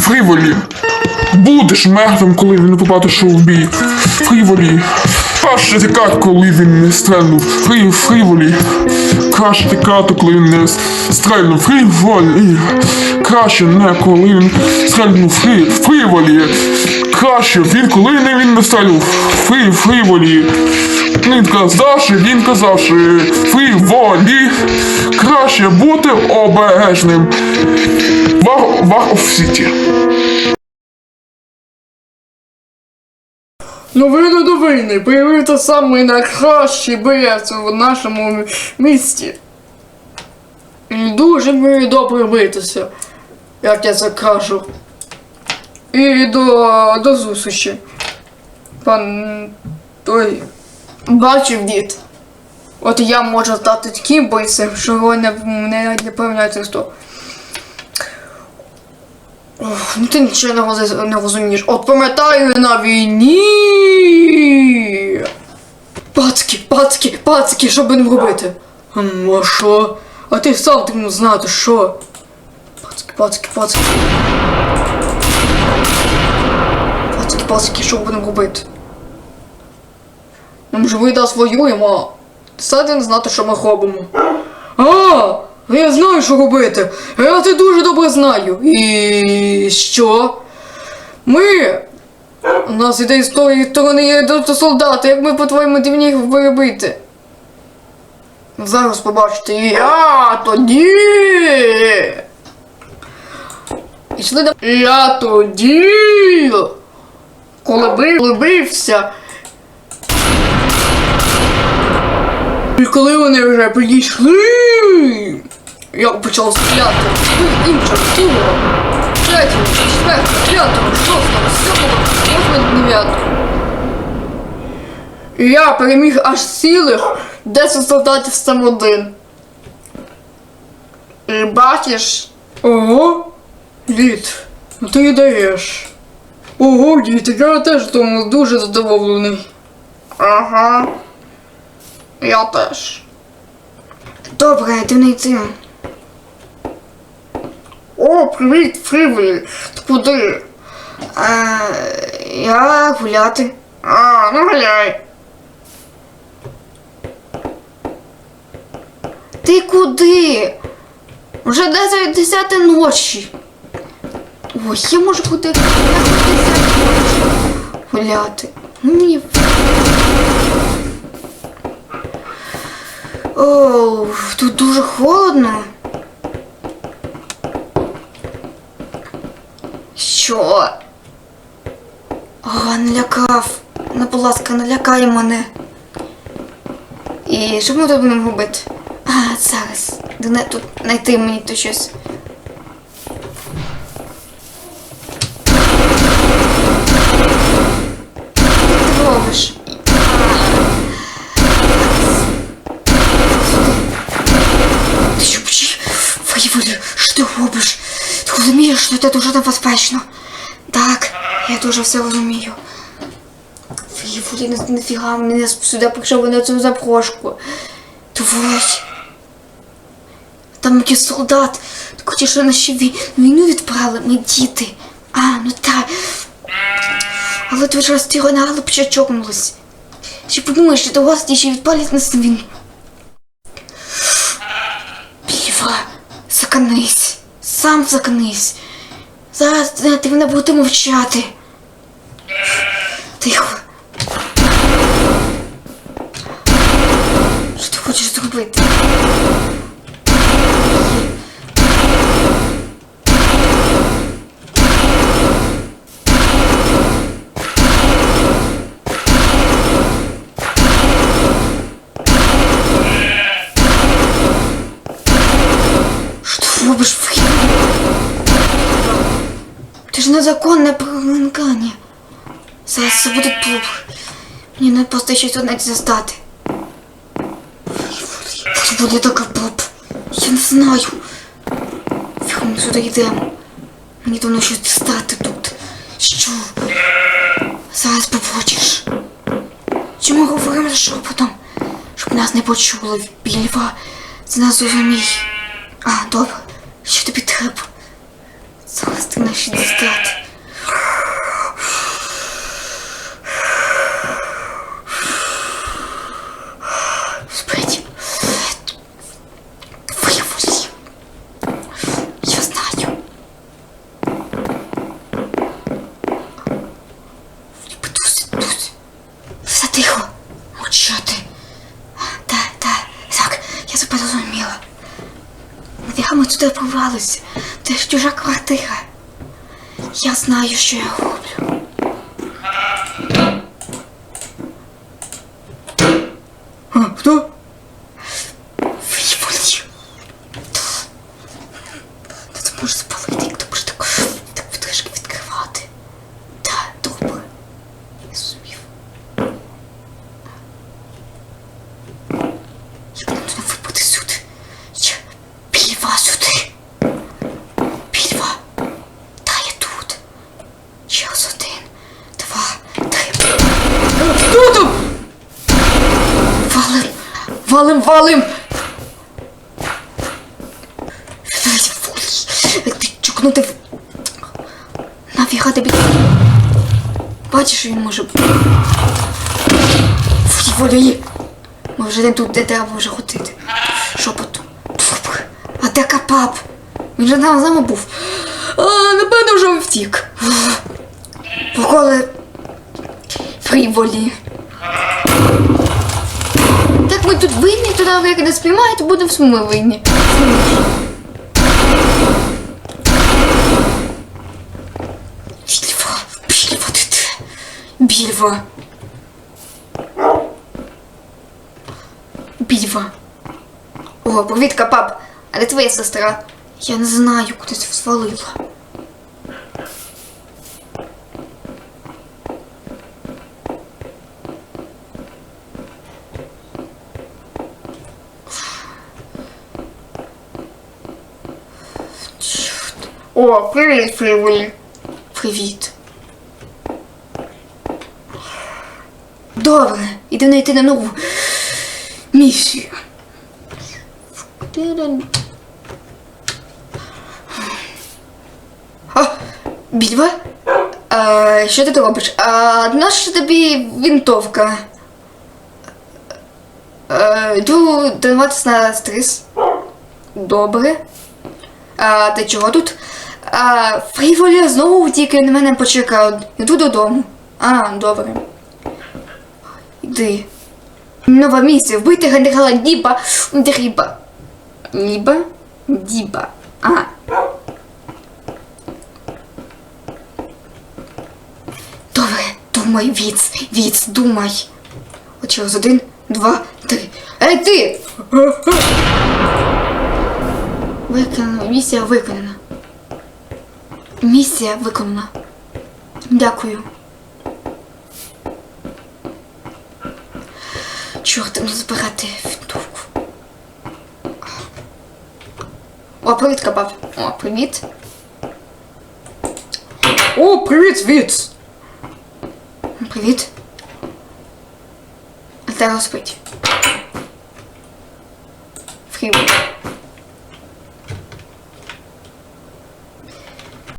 Фріволі. Будеш мертвим, коли він побачиш у бій. Фріволі. Краще тікати, коли він не стрельнув. Фрі, фріволі. Краще тікати, коли він не стрельнув. Фріволі. Краще не коли він стрельнув. Фрі, фріволі. Краще він, коли не він не стрельнув. Фрі, фріволі. Він казавши, він казавши. Фріволі. Краще бути обережним. Вар, вар оф сіті. Новини до війни появився самий найкращий боєць у нашому місті. Дуже мені добре битися, як я це кажу. І до, до зустрічі. Пан. Ой. Бачив дід. От я можу стати таким бойцем, що його не, не, не пам'ятається хто. Ох, ну ти нічого не, розумієш. От пам'ятаю на війні. Пацки, пацки, пацки, що будемо робити? А що? А ти сам ти знати, що? Пацки, пацки, пацки. Пацки, пацки, що будемо робити? Нам же вида воюємо. Сади не знати, що ми робимо. А, я знаю, що робити. Я це дуже добре знаю. І що? Ми. У нас іде тої сторони є до солдати, як ми по-твоєму дивні їх виробити. Зараз побачите, я тоді. Ішли до... Я тоді. Коли бив, бився. І коли вони вже підійшли, я почав стріляти в іншого тіло. Третього, четвертого, п'ятого, шостого, сьомого, восьмого, дев'ятого. Я переміг аж цілих 10 солдатів сам один. І бачиш? Ого, дід, ну ти даєш. Ого, дід, я теж тому дуже задоволений. Ага. Я теж. Добре, йди не йти. О, привіт, Фріволі. Ти куди? А, я гуляти. А, ну гуляй. Ти куди? Вже 10, 10 ночі. Ой, я можу куди гуляти. Ну мені. Оу, тут дуже холодно. Що? О, налякав. Ну, будь ласка, налякай мене. І що ми тут будемо робити? А, зараз. Тут знайти мені то щось. Що ти робиш? Ти що почи? Воєволі, що ти робиш? Що це дуже небезпечно? Так, я дуже все розумію. Воєволі, нафіга мене сюди прийшов на цю запрошку. Твой. Там якийсь солдат. Так хочеш, що нас ще війну відправили, ми діти. А, ну так. Але ж раз ті гонали, б ще подумаєш, що до вас ще відпалять нас на війну. Піва, заканись. Сам заканись. Зараз е, ти мене будете мовчати. Тихо. Що ти хочеш зробити? Що ти робиш в Ти ж незаконне проникання. Зараз все буде добре. Мені не просто щось одне застати. Буде така поп? Я не знаю. Фіг ми сюди йдемо. Мені давно щось стати тут. Що? Зараз побачиш. Чому говоримо за шепотом? Щоб нас не почули більва. Це нас зрозумій. А, добре. Що тобі треба? Зараз ти на 60. Господи. Виявилось. Я знаю. Тут, тут. Все тихо. Мовчати. Так, так, так, я це порозуміла. Нафіга ми туди пробралися? Це ж чужа квартира. Я знаю, що я роблю. А, хто? Виволі. Та це може спалити, як ти будеш так, так потрішки відкривати. Так, добре. Я зрозумів. Як нам туди випити сюди? Я пільва сюди. Пільва. Та я тут. Час один, два, три. Хто там? Валим. Валим, валим! Ти чукнути. Нафіга тобі... Бачиш, він може... Фу, волі! Ми вже не тут, де треба вже ходити. Шепотом. А де капап? Він же там з нами був. А, напевно, вже втік. Поколи... Фріволі. Так ми тут винні, туди як не спіймають, будемо ми винні. Більва, більва ти де? Більва. Більва. О, привіт, капап. А де твоя сестра? Я не знаю, куди це свалила. О, привіт, Фріволі. Привіт. Добре, ідемо йти на нову місію. А, більва? А, що ти робиш? А, наша тобі вінтовка. А, йду тренуватися на стрес. Добре. А ти чого тут? А, Фріволі знову тільки на мене почекав. Іду додому. А, добре. Йди. Нова місія. Вбити генерала Діба Дріба. Ніба? Діба. А. Добре, думай, Віц, Віц, думай. От через один, два, три. Ей ти! Виконано. Місія виконана. Місія виконана. Дякую. Чорт, не збирати вінтовку. О, привіт, кабаб. О, привіт. О, привіт, Віц! Привіт. Зараз спить. Фріволі.